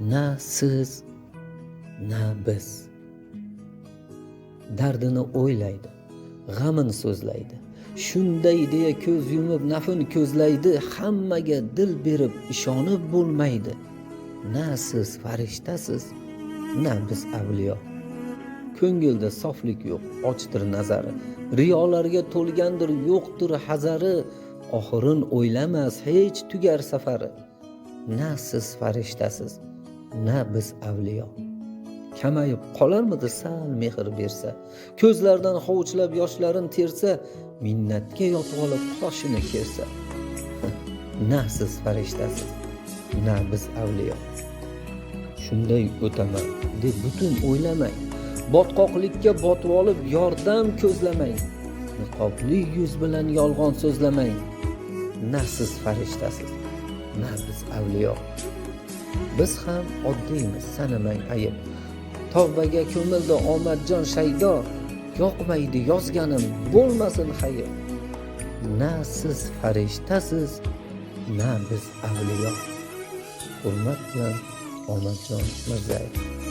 na siz na biz dardini o'ylaydi g'amini so'zlaydi shunday deya ko'z yumib nafn ko'zlaydi hammaga dil berib ishonib bo'lmaydi na siz farishtasiz na biz avliyo ko'ngilda soflik yo'q ochdir nazari riyolarga to'lgandir yo'qdir hazari oxirin o'ylamas hech tugar safari na siz farishtasiz na biz avliyo. Kamayib qolarmidi sal mehr bersa? Ko'zlaridan hovuchlab yoshlarin tersa minnatga yotib olib qoshini kersa. Na siz farishtasiz na biz avliyo. Shunday o'taman deb butun o'ylamang botqoqlikka botib olib yordam ko'zlamang niqobli yuz bilan yolg'on so'zlamang na siz farishtasiz na biz avliyo. Biz ham oddiymiz sanamang ayib. Tavbaga ko'mildi omadjon shaydo yoqmaydi yozganim bo'lmasin hayr na siz farishtasiz na biz avliyo. Hurmat bilan omadjon mirzayev.